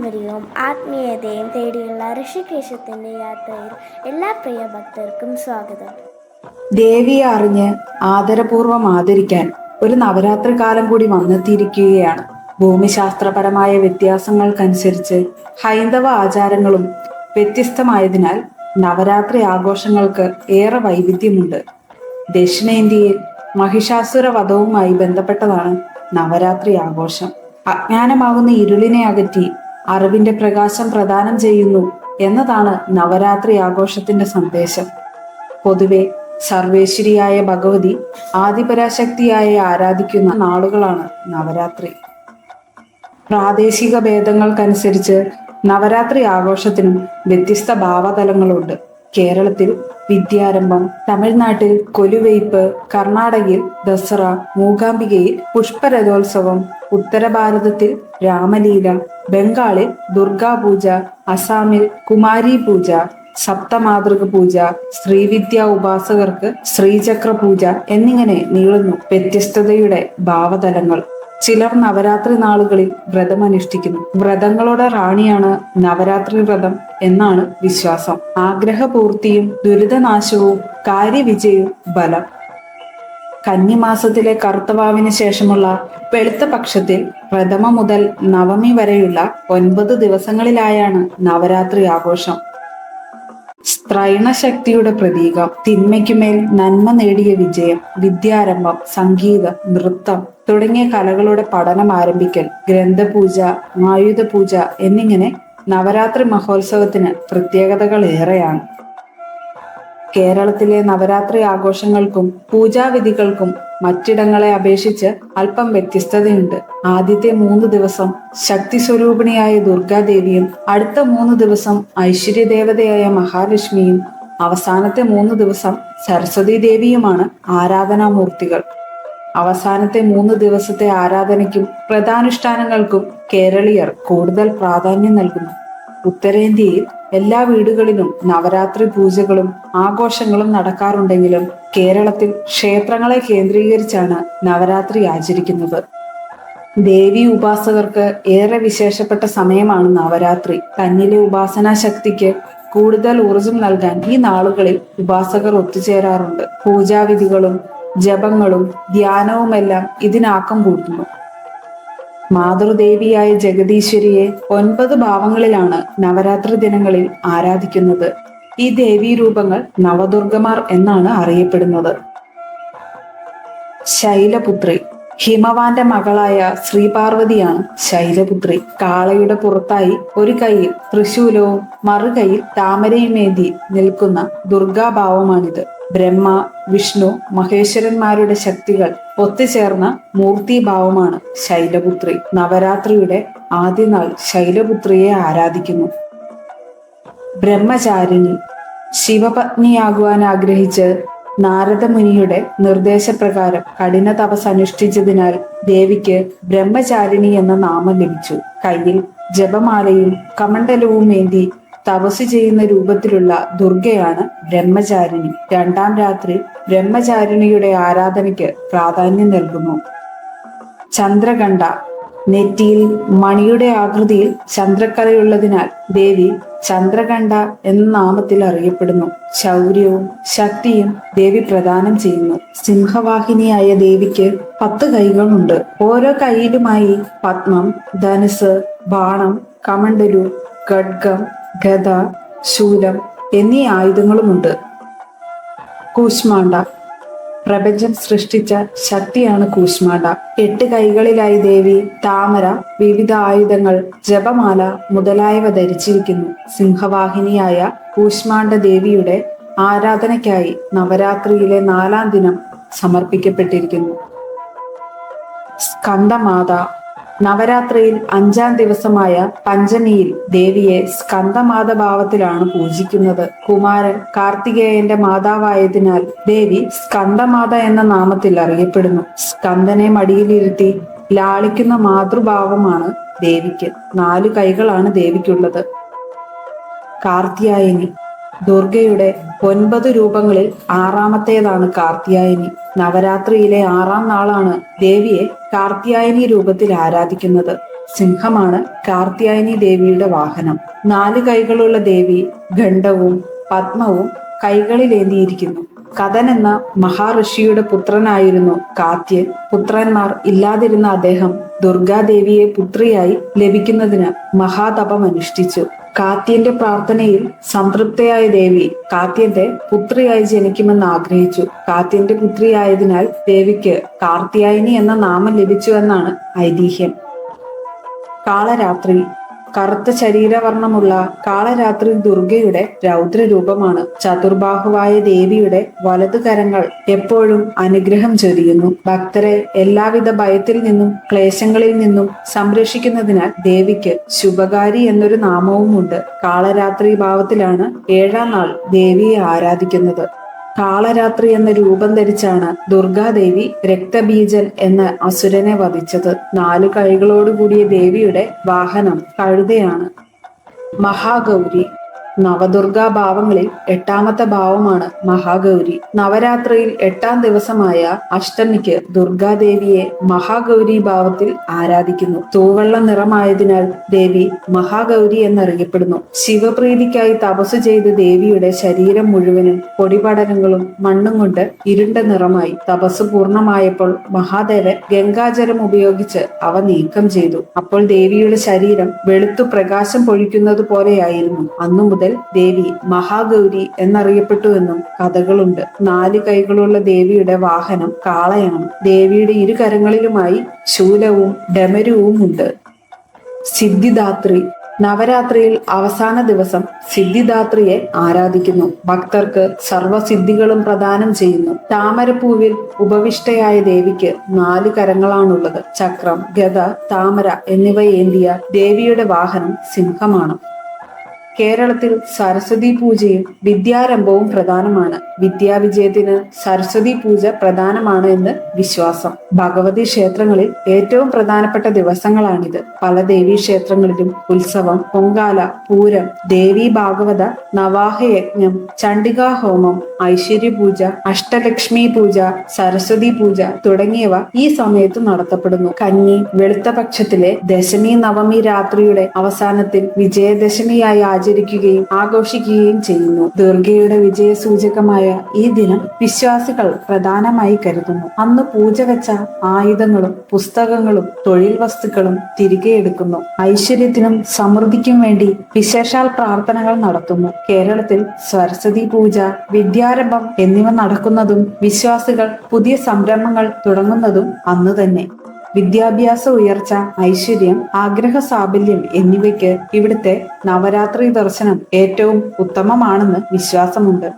പാരമ്പര്യവും ആത്മീയതയും തേടിയുള്ള ഋഷികേശത്തിന്റെ യാത്രയിൽ എല്ലാ പ്രിയ ഭക്തർക്കും സ്വാഗതം. ദേവിയെ അറിഞ്ഞ് ആദരപൂർവം ആദരിക്കാൻ ഒരു നവരാത്രി കാലം കൂടി വന്നെത്തിയിരിക്കുകയാണ്. ഭൂമിശാസ്ത്രപരമായ വ്യത്യാസങ്ങൾക്കനുസരിച്ച് ഹൈന്ദവ ആചാരങ്ങളും വ്യത്യസ്തമായതിനാൽ നവരാത്രി ആഘോഷങ്ങൾക്ക് ഏറെ വൈവിധ്യമുണ്ട്. ദക്ഷിണേന്ത്യയിൽ മഹിഷാസുര വധവുമായി ബന്ധപ്പെട്ടതാണ് നവരാത്രി ആഘോഷം. അജ്ഞാനമാകുന്ന ഇരുളിനെ അകറ്റി അറിവിന്റെ പ്രകാശം പ്രദാനം ചെയ്യുന്നു എന്നതാണ് നവരാത്രി ആഘോഷത്തിന്റെ സന്ദേശം. പൊതുവെ സർവേശ്വരിയായ ഭഗവതി ആദിപരാശക്തിയായി ആരാധിക്കുന്ന നാളുകളാണ് നവരാത്രി. പ്രാദേശിക ഭേദങ്ങൾക്കനുസരിച്ച് നവരാത്രി ആഘോഷത്തിനും വ്യത്യസ്ത ഭാവതലങ്ങളുണ്ട്. കേരളത്തിൽ വിദ്യാരംഭം തമിഴ്നാട്ടിൽ കൊലുവയ്പ് കർണാടകയിൽ ദസറ മൂകാംബികയിൽ പുഷ്പരഥോത്സവം ഉത്തരഭാരതത്തിൽ രാമലീല ബംഗാളിൽ ദുർഗാ പൂജ അസാമിൽ കുമാരി പൂജ സപ്തമാതൃക പൂജ ശ്രീവിദ്യ ഉപാസകർക്ക് ശ്രീചക്ര പൂജ എന്നിങ്ങനെ നീളുന്നു വ്യത്യസ്തതയുടെ ഭാവതലങ്ങൾ. ചിലർ നവരാത്രി നാളുകളിൽ വ്രതം അനുഷ്ഠിക്കുന്നു. വ്രതങ്ങളുടെ റാണിയാണ് നവരാത്രി വ്രതം എന്നാണ് വിശ്വാസം. ആഗ്രഹപൂർത്തിയും ദുരിതനാശവും കാര്യവിജയവും ബലം. കന്നിമാസത്തിലെ കറുത്തവാവിന് ശേഷമുള്ള വെളുത്ത പക്ഷത്തിൽ പ്രഥമ മുതൽ നവമി വരെയുള്ള ഒൻപത് ദിവസങ്ങളിലായാണ് നവരാത്രി ആഘോഷം. സ്ത്രൈണശക്തിയുടെ പ്രതീകം തിന്മയ്ക്കുമേൽ നന്മ നേടിയ വിജയം വിദ്യാരംഭം സംഗീതം നൃത്തം തുടങ്ങിയ കലകളുടെ പഠനം ആരംഭിക്കൽ ഗ്രന്ഥപൂജ ആയുധ പൂജ എന്നിങ്ങനെ നവരാത്രി മഹോത്സവത്തിന് പ്രത്യേകതകൾ ഏറെയാണ്. കേരളത്തിലെ നവരാത്രി ആഘോഷങ്ങൾക്കും പൂജാവിധികൾക്കും മറ്റിടങ്ങളെ അപേക്ഷിച്ച് അല്പം വ്യത്യസ്തതയുണ്ട്. ആദ്യത്തെ മൂന്ന് ദിവസം ശക്തി സ്വരൂപിണിയായ ദുർഗാദേവിയും അടുത്ത മൂന്ന് ദിവസം ഐശ്വര്യദേവതയായ മഹാലക്ഷ്മിയും അവസാനത്തെ മൂന്ന് ദിവസം സരസ്വതി ദേവിയുമാണ് ആരാധനാമൂർത്തികൾ. അവസാനത്തെ മൂന്ന് ദിവസത്തെ ആരാധനയ്ക്കും പ്രധാനുഷ്ഠാനങ്ങൾക്കും കേരളീയർ കൂടുതൽ പ്രാധാന്യം നൽകുന്നു. ഉത്തരേന്ത്യയിൽ എല്ലാ വീടുകളിലും നവരാത്രി പൂജകളും ആഘോഷങ്ങളും നടക്കാറുണ്ടെങ്കിലും കേരളത്തിൽ ക്ഷേത്രങ്ങളെ കേന്ദ്രീകരിച്ചാണ് നവരാത്രി ആചരിക്കുന്നത്. ദേവി ഉപാസകർക്ക് ഏറെ വിശേഷപ്പെട്ട സമയമാണ് നവരാത്രി. തന്നിലെ ഉപാസനാ ശക്തിക്ക് കൂടുതൽ ഊർജം നൽകാൻ ഈ നാളുകളിൽ ഉപാസകർ ഒത്തുചേരാറുണ്ട്. പൂജാവിധികളും ജപങ്ങളും ധ്യാനവുമെല്ലാം ഇതിനാക്കം കൂട്ടുന്നു. മാതൃദേവിയായ ജഗദീശ്വരിയെ ഒൻപത് ഭാവങ്ങളിലാണ് നവരാത്രി ദിനങ്ങളിൽ ആരാധിക്കുന്നത്. ഈ ദേവീ രൂപങ്ങൾ നവദുർഗമാർ എന്നാണ് അറിയപ്പെടുന്നത്. ശൈലപുത്രി. ഹിമവാന്റെ മകളായ ശ്രീപാർവതിയാണ് ശൈലപുത്രി. കാളയുടെ പുറത്തായി ഒരു കൈയിൽ തൃശൂലവും മറുകൈയിൽ താമരയുമേന്തി നിൽക്കുന്ന ദുർഗാഭാവമാണിത്. ബ്രഹ്മ വിഷ്ണു മഹേശ്വരന്മാരുടെ ശക്തികൾ ഒത്തുചേർന്ന മൂർത്തിഭാവമാണ് ശൈലപുത്രി. നവരാത്രിയുടെ ആദ്യ നാൾ ശൈലപുത്രിയെ ആരാധിക്കുന്നു. ബ്രഹ്മചാരിണി. ശിവപത്നിയാകുവാൻ ആഗ്രഹിച്ച് നാരദമുനിയുടെ നിർദ്ദേശപ്രകാരം കഠിന തപസ് അനുഷ്ഠിച്ചതിനാൽ ദേവിക്ക് ബ്രഹ്മചാരിണി എന്ന നാമം ലഭിച്ചു. കയ്യിൽ ജപമാലയും കമണ്ഡലവും ഏന്തി തപസ് ചെയ്യുന്ന രൂപത്തിലുള്ള ദുർഗയാണ് ബ്രഹ്മചാരിണി. രണ്ടാം രാത്രി ബ്രഹ്മചാരിണിയുടെ ആരാധനയ്ക്ക് പ്രാധാന്യം നൽകുന്നു. ചന്ദ്രകണ്ഠ. നെറ്റിയിൽ മണിയുടെ ആകൃതിയിൽ ചന്ദ്രക്കലയുള്ളതിനാൽ ദേവി ചന്ദ്രകണ്ഠ എന്ന നാമത്തിൽ അറിയപ്പെടുന്നു. ശൗര്യവും ശക്തിയും ദേവി പ്രദാനം ചെയ്യുന്നു. സിംഹവാഹിനിയായ ദേവിക്ക് പത്ത് കൈകളുണ്ട്. ഓരോ കൈയിലുമായി പത്മം ധനുസ് ബാണം കമണ്ടലു ഖഡ്ഗം ഗദ ശൂലം എന്നീ ആയുധങ്ങളുമുണ്ട്. കൂശ്മാണ്ട പ്രപഞ്ചം സൃഷ്ടിച്ച ശക്തിയാണ് കൂശ്മാണ്ട എട്ട് കൈകളിലായി ദേവി താമര വിവിധ ആയുധങ്ങൾ ജപമാല മുതലായവ ധരിച്ചിരിക്കുന്നു. സിംഹവാഹിനിയായ കൂശ്മാണ്ഡ ദേവിയുടെ ആരാധനയ്ക്കായി നവരാത്രിയിലെ നാലാം ദിനം സമർപ്പിക്കപ്പെട്ടിരിക്കുന്നു. സ്കന്ദമാത. നവരാത്രിയിൽ അഞ്ചാം ദിവസമായ പഞ്ചമിയിൽ ദേവിയെ സ്കന്ദമാത ഭാവത്തിലാണ് പൂജിക്കുന്നത്. കുമാരൻ കാർത്തികേയന്റെ മാതാവായതിനാൽ ദേവി സ്കന്ദമാത എന്ന നാമത്തിൽ അറിയപ്പെടുന്നു. സ്കന്ദനെ മടിയിലിരുത്തി ലാളിക്കുന്ന മാതൃഭാവമാണ് ദേവിക്ക്. നാലു കൈകളാണ് ദേവിക്കുള്ളത്. കാർത്തിയായനി ദുർഗയുടെ ഒൻപത് രൂപങ്ങളിൽ ആറാമത്തേതാണ് കാർത്തിയായനി നവരാത്രിയിലെ ആറാം നാളാണ് ദേവിയെ കാർത്തിയായനി രൂപത്തിൽ ആരാധിക്കുന്നത്. സിംഹമാണ് കാർത്തിയായനി ദേവിയുടെ വാഹനം. നാല് കൈകളുള്ള ദേവി ഖണ്ഡവും പത്മവും കൈകളിലേന്തിയിരിക്കുന്നു. കഥൻ എന്ന മഹാഋഷിയുടെ പുത്രനായിരുന്നു കാത്യൻ. പുത്രന്മാർ ഇല്ലാതിരുന്ന അദ്ദേഹം ദുർഗാദേവിയെ പുത്രിയായി ലഭിക്കുന്നതിന് മഹാതപം അനുഷ്ഠിച്ചു. കാത്യന്റെ പ്രാർത്ഥനയിൽ സംതൃപ്തയായ ദേവി കാത്യന്റെ പുത്രിയായി ജനിക്കുമെന്ന് ആഗ്രഹിച്ചു. കാത്യന്റെ പുത്രിയായതിനാൽ ദേവിക്ക് കാർത്തിയായനി എന്ന നാമം ലഭിച്ചു എന്നാണ് ഐതിഹ്യം. കാളരാത്രി കറുത്ത ശരീരവർണമുള്ള കാളരാത്രി ദുർഗയുടെ രൗദ്രരൂപമാണ്. ചതുർബാഹുവായ ദേവിയുടെ വലതു കരങ്ങൾ എപ്പോഴും അനുഗ്രഹം ചൊരിയുന്നു. ഭക്തരെ എല്ലാവിധ ഭയത്തിൽ നിന്നും ക്ലേശങ്ങളിൽ നിന്നും സംരക്ഷിക്കുന്നതിനാൽ ദേവിക്ക് ശുഭകാരി എന്നൊരു നാമവുമുണ്ട്. കാളരാത്രി ഭാവത്തിലാണ് ഏഴാം നാൾ ദേവിയെ ആരാധിക്കുന്നത്. കാളരാത്രി എന്ന രൂപം ധരിച്ചാണ് ദുർഗാദേവി രക്തബീജൻ എന്ന അസുരനെ വധിച്ചത്. നാലു കൈകളോടുകൂടിയ ദേവിയുടെ വാഹനം കഴുതയാണ്. മഹാഗൗരി നവദുർഗാ ഭാവങ്ങളിൽ എട്ടാമത്തെ ഭാവമാണ് മഹാഗൗരി. നവരാത്രിയിൽ എട്ടാം ദിവസമായ അഷ്ടമിക്ക് ദുർഗാദേവിയെ മഹാഗൗരി ഭാവത്തിൽ ആരാധിക്കുന്നു. തൂവെള്ള നിറമായതിനാൽ ദേവി മഹാഗൗരി എന്നറിയപ്പെടുന്നു. ശിവപ്രീതിക്കായി തപസ് ചെയ്ത് ദേവിയുടെ ശരീരം മുഴുവനും പൊടിപടലങ്ങളും മണ്ണും കൊണ്ട് ഇരുണ്ട നിറമായി തപസ് പൂർണമായപ്പോൾ മഹാദേവൻ ഗംഗാജലം ഉപയോഗിച്ച് അവ നീക്കം ചെയ്തു. അപ്പോൾ ദേവിയുടെ ശരീരം വെളുത്തു പ്രകാശം പൊഴിക്കുന്നത് പോലെയായിരുന്നു അന്നു മുതൽ ദേവി മഹാഗൗരി എന്നറിയപ്പെട്ടുവെന്നും കഥകളുണ്ട്. നാല് കൈകളുള്ള ദേവിയുടെ വാഹനം കാളയാണ്. ദേവിയുടെ ഇരു കരങ്ങളിലുമായി ശൂലവും ഡമരുവും ഉണ്ട്. സിദ്ധിദാത്രി. നവരാത്രിയിൽ അവസാന ദിവസം സിദ്ധിദാത്രിയെ ആരാധിക്കുന്നു. ഭക്തർക്ക് സർവസിദ്ധികളും പ്രദാനം ചെയ്യുന്നു. താമരപ്പൂവിൽ ഉപവിഷ്ടയായ ദേവിക്ക് നാല് കരങ്ങളാണുള്ളത്. ചക്രം ഗത താമര എന്നിവ ഏന്തിയ ദേവിയുടെ വാഹനം സിംഹമാണ്. കേരളത്തിൽ സരസ്വതി പൂജയും വിദ്യാരംഭവും പ്രധാനമാണ്. വിദ്യാവിജയത്തിന് സരസ്വതി പൂജ പ്രധാനമാണ് എന്ന് വിശ്വാസം. ഭഗവതി ക്ഷേത്രങ്ങളിൽ ഏറ്റവും പ്രധാനപ്പെട്ട ദിവസങ്ങളാണിത്. പല ദേവീ ക്ഷേത്രങ്ങളിലും ഉത്സവം പൊങ്കാല പൂരം ദേവി ഭാഗവത നവാഹയജ്ഞം ചണ്ഡികാ ഹോമം ഐശ്വര്യ പൂജ അഷ്ടലക്ഷ്മി പൂജ സരസ്വതി പൂജ തുടങ്ങിയവ ഈ സമയത്ത് നടത്തപ്പെടുന്നു. കഞ്ഞി വെളുത്ത പക്ഷത്തിലെ ദശമി നവമി രാത്രിയുടെ അവസാനത്തിൽ വിജയദശമിയായി ആചരിക്കുകയും ആഘോഷിക്കുകയും ചെയ്യുന്നു. ദുർഗയുടെ വിജയ സൂചകമായ ഈ ദിനം വിശ്വാസികൾ പ്രധാനമായി കരുതുന്നു. അന്ന് പൂജ വെച്ച ആയുധങ്ങളും പുസ്തകങ്ങളും തൊഴിൽ വസ്തുക്കളും തിരികെ എടുക്കുന്നു. ഐശ്വര്യത്തിനും സമൃദ്ധിക്കും വേണ്ടി വിശേഷാൽ പ്രാർത്ഥനകൾ നടത്തുന്നു. കേരളത്തിൽ സരസ്വതി പൂജ വിദ്യാരംഭം എന്നിവ നടക്കുന്നതും വിശ്വാസികൾ പുതിയ സംരംഭങ്ങൾ തുടങ്ങുന്നതും അന്ന് തന്നെ. വിദ്യാഭ്യാസ ഉയർച്ച ഐശ്വര്യം ആഗ്രഹ സാബല്യം എന്നിവയ്ക്ക് ഇവിടുത്തെ നവരാത്രി ദർശനം ഏറ്റവും ഉത്തമമാണെന്ന് വിശ്വാസമുണ്ട്.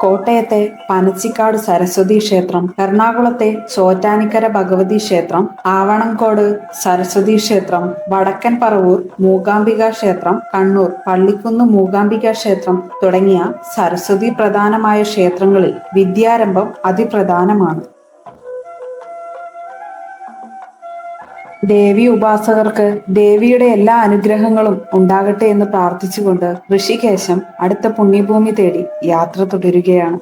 കോട്ടയത്തെ പനച്ചിക്കാട് സരസ്വതി ക്ഷേത്രം എറണാകുളത്തെ ചോറ്റാനിക്കര ഭഗവതി ക്ഷേത്രം ആവണങ്കോട് സരസ്വതി ക്ഷേത്രം വടക്കൻ പറവൂർ മൂകാംബിക ക്ഷേത്രം കണ്ണൂർ പള്ളിക്കുന്ന് മൂകാംബിക ക്ഷേത്രം തുടങ്ങിയ സരസ്വതി പ്രധാനമായ ക്ഷേത്രങ്ങളിൽ വിദ്യാരംഭം അതിപ്രധാനമാണ്. ദേവി ഉപാസകർക്ക് ദേവിയുടെ എല്ലാ അനുഗ്രഹങ്ങളും ഉണ്ടാകട്ടെ എന്ന് പ്രാർത്ഥിച്ചുകൊണ്ട് ഋഷികേശം അടുത്ത പുണ്യഭൂമി തേടി യാത്ര തുടരുകയാണ്.